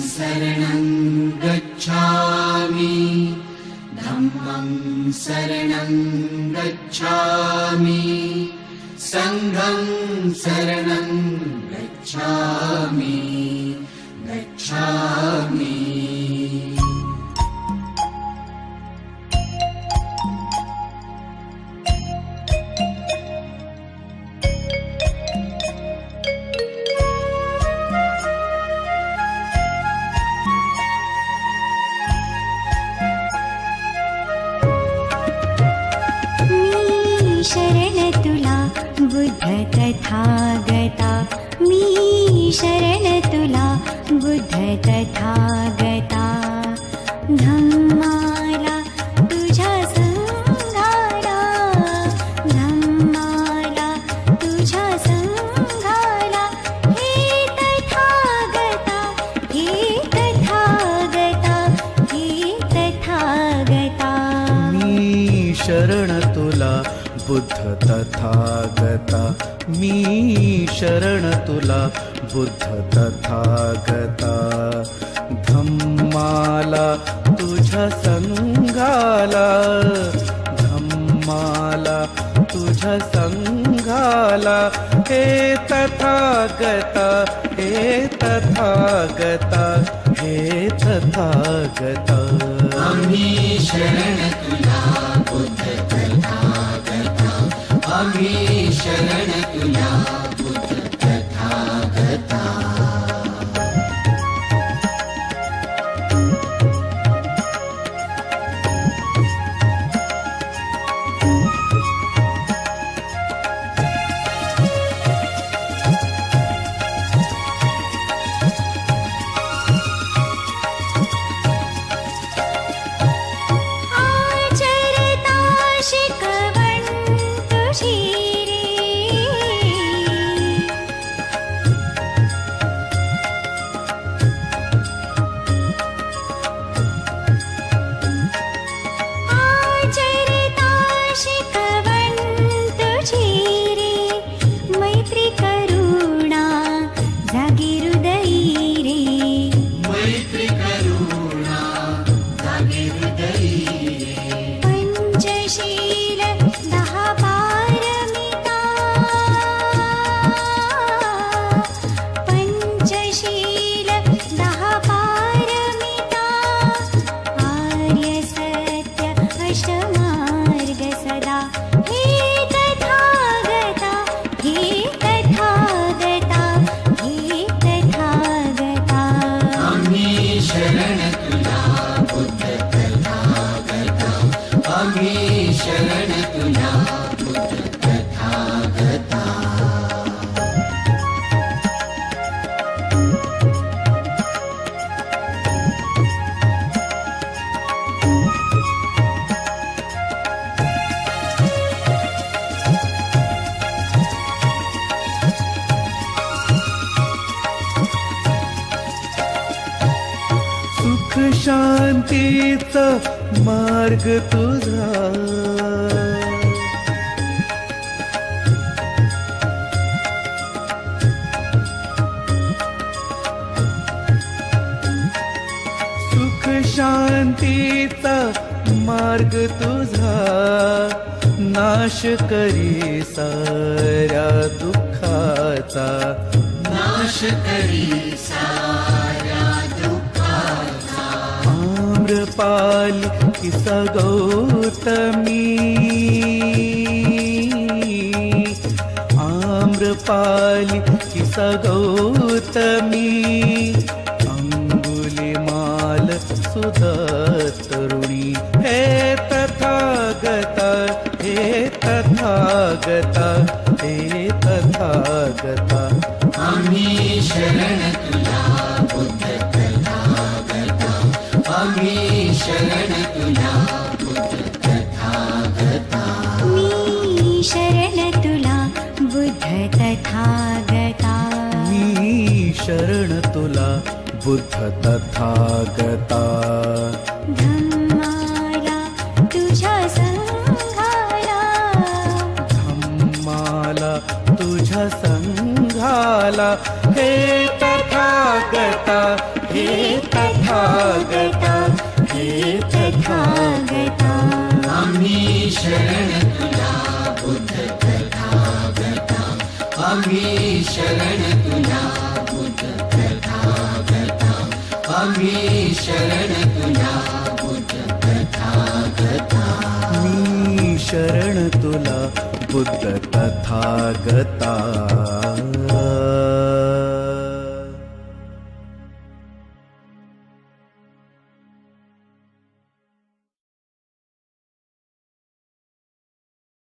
शरणं गच्छामि। धम्मं शरणं गच्छामि। सङ्घं शरणं गच्छामि शरण तुला बुद्ध तथागता मी शरण तुला बुद्ध तथागता धम्माला तुझ्या संघाला. धम्माला तुझ्या संघाला. हे तथागता हे तथागता हे तथागता मी शरण तुला बुद्ध तथागता, मी शरण तुला। बुद्ध तथागता, धम्माला तुझ्या संघाला। धम्माला तुझ्या संघाला। हे तथागता हे तथागता हे तथागता। आम्ही शरण तुला। आम्ही शरण तुला ile daha शांतीचा मार्ग तुझा. सुख शांतीचा मार्ग तुझा. नाश करी साऱ्या दुःखाचा. नाश करी आम्रपाल किसा गौतमी आम्रपाल किसा गौतमी अंगुलिमाल सुधा तरुणी हे तथागता हे तथागता हे तथागता। आम्ही शरण तुला बुद्ध शरण शरण तुला बुद्ध तथागता धम्माला तुझ्या संघाला धम्माला तुझ्या संघाला। हे तथागता हे तथागता हे तथागता आम्ही शरण तुला बुद्ध तथागता आम्ही शरण शरण तुला बुद्ध तथागता मी शरण तुला बुद्ध तथागता